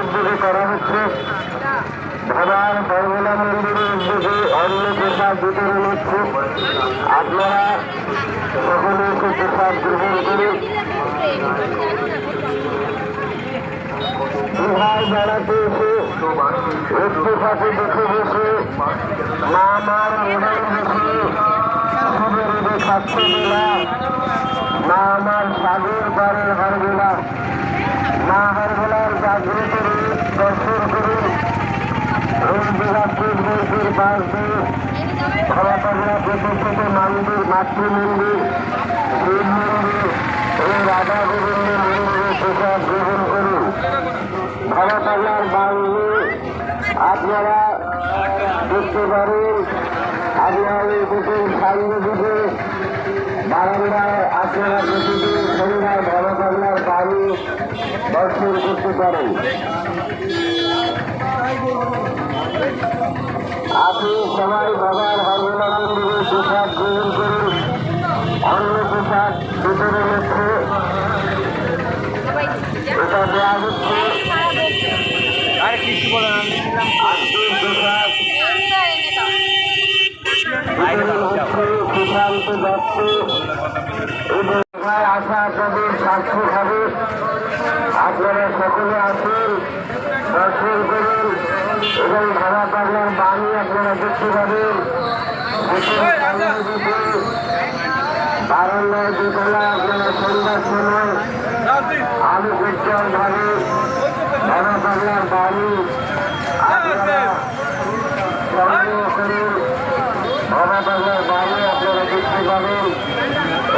উদ্যোগে করা হচ্ছে। ভগবান সর্বনা মন্দিরের উদ্যোগে অন্ন প্রসাদ বিতরণ হচ্ছে। আপনারা সকলে প্রসাদ গ্রহণ করুন এসে একটু সাথে দেখে বসে মা মার মোবাইল বসে শুধু মা আমার সাগর পারের হারবেলা মা হারবেলার জাগ্রত দর্শন করুন রোজ বিরাটের বৈশের পাশ দিয়ে খোলা পাগলা প্রতিষ্ঠিত মন্দির মাতৃমন্দির শিব মন্দির ও রাধা গোবিন্দ মন্দিরে প্রসাদ গ্রহণ করুন। খোলা পাগলার বাংলি আপনারা দেখতে পারেন আপনাদের কুটুম সামনে দিকে বারান্দায় আপনারা প্রতিদিন সন্ধ্যায় বড় পাগলার বাড়ি পারেন। আপনি সবাই বাবার হরমোনা মন্দিরে প্রসাদ গ্রহণ করুন। অন্য প্রসাদ বিতরণ হচ্ছে এটা দেওয়া হচ্ছে। আরে কিছু বলে না আজকের প্রসাদ বিতরণ হচ্ছে সুশান্ত দত্ত। এবং এবার আসা আপনাদের সার্থক হবে আপনারা সকলে আসুন দর্শন করুন এবং ধারা পাগলার বাণী আপনারা দেখতে পাবেন। বারান্দায় দোতলা আপনারা সন্ধ্যার সময় আলু উজ্জ্বল ভাবে ধারা পাগলার বাণী আপনারা করুন। ধারা পাগলার বাণী আপনারা দেখতে পাবেন।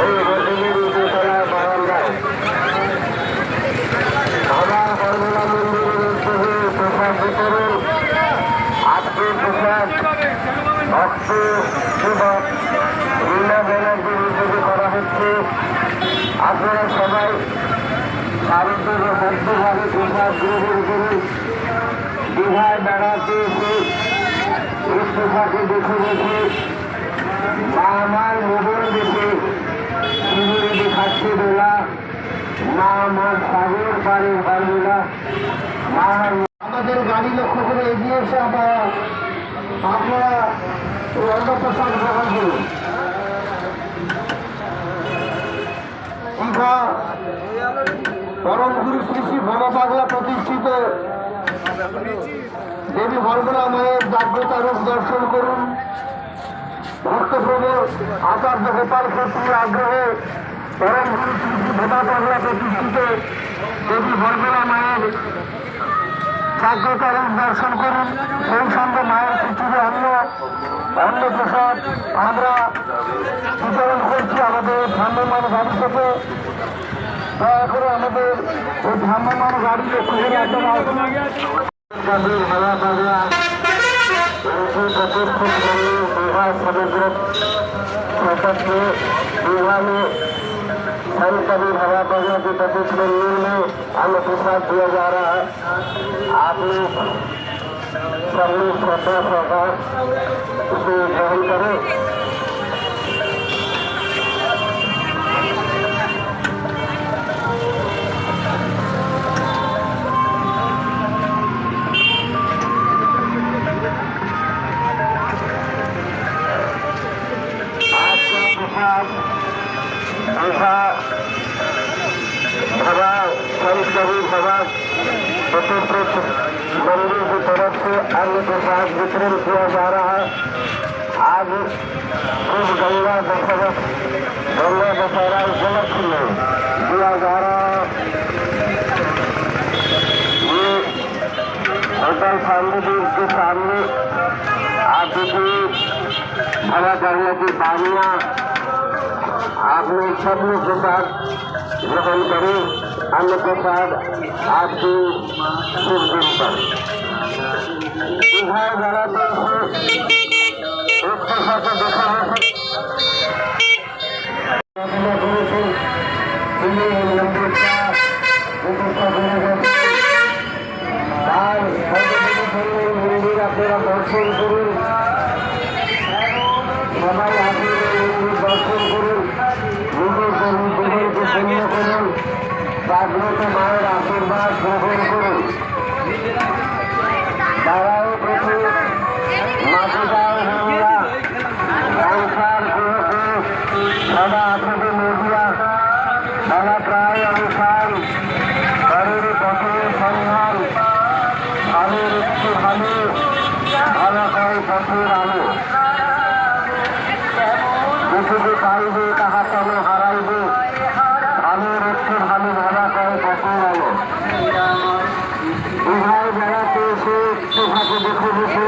এই হোটেলের দোতলা বারান্দায় আমার হরমোলা মন্দিরের উদ্যোগে প্রসাদ বিতরণ আজকে প্রসাদ ভক্ত যুবক লীলা ব্যানার্জির করা হচ্ছে। আপনারা সবাই ভারতের মধ্যভাবে প্রসাদ গ্রহণ করুন দীঘায় বেড়াতে এসে এই দেখে দেখে মা আমার মোবাইল দেখে শিবিরে দেখাচ্ছে দোলা মা আমার সাগর পারে পারবেলা মা আমাদের গাড়ি লক্ষ্য করে এগিয়ে এসে আপনারা আপনারা এই অন্নপ্রসাদ গ্রহণ করুন দীঘা পরম গুরু শ্রী শ্রী ভগপাগলা প্রতিষ্ঠিত দেবী ভরগুলা মায়ের জাগ্রতা রূপ দর্শন করুন ভক্তপ্রভু আচার্য গোপাল ক্ষেত্রীর আগ্রহে পরম গুরু শ্রী শ্রী ভগপাগলা প্রতিষ্ঠিত দেবী ভরগুলা মায়ের রূপ দর্শন করুন। সেই সঙ্গে মায়ের পৃথিবী অন্ন অন্ন প্রসাদ আমরা বিতরণ করছি আমাদের ভ্রাম্যমান গাড়ি থেকে। দয়া করে আমাদের ওই ভ্রাম্যমান গাড়ি লক্ষ্য করে আপনারা আসুন। তাদের হাওয়া বাংলা মানুষের প্রতিষ্ঠিত জন্য বিবাহ संत कभी हवा पड़ने के मंदिर में अन्न प्रसाद दिया जा रहा है। आप लोग सब लोग श्रद्धा सहकार इसे ग्रहण करें। आपका प्रसाद ऐसा भवा संत भवा प्रतिष्ठित मंदिर की तरफ़ से अन्न प्रसाद वितरण किया जा रहा है। आज शुभ गंगा दशहरा गंगा दशहरा उपलक्ष्य में दिया जा रहा है। ये होटल फाउंडेशन के सामने आप देखिए हवा करने की बानियाँ आपने सबलों के साथ ग्रहण करें अन्य के साथ आपके शुभ दिन पर इधर जरा तो उसके साथ देखा है সদা আপনাদের নদিয়া তারা প্রায় অনুসার ঘরের পথে সন্ধান ভালোর একটু ভালো ভালো করে পথের আলো। যেটুকু পাইবে তাহা তবে হারাইবে। ভালোর একটু ভালো ভালো করে পথের আলো। দীঘায় বেড়াতে এসে একটু হাতে দেখে দেখে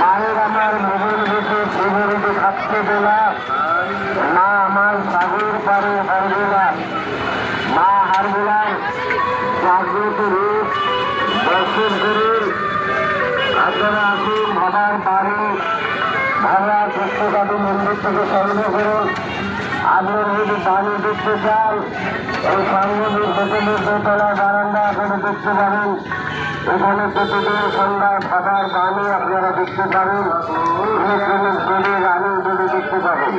মায়ের আমার মোবাইল দেখে সেগুলোকে থাকতে দেলা দর্শন করুন আপনারা আসুন ভাবার বাড়ি ভাবার পুস্তকাদি মন্দির থেকে সংগ্রহ করুন আপনারা যদি বাড়ি দেখতে চান এই সামনের হোটেলের দোতলা বারান্দা আপনারা দেখতে পাবেন। এখানে প্রতিদিন সন্ধ্যায় খাবার বাণী আপনারা দেখতে পাবেন। যে কোনো ছেলে রানী দেখতে পাবেন।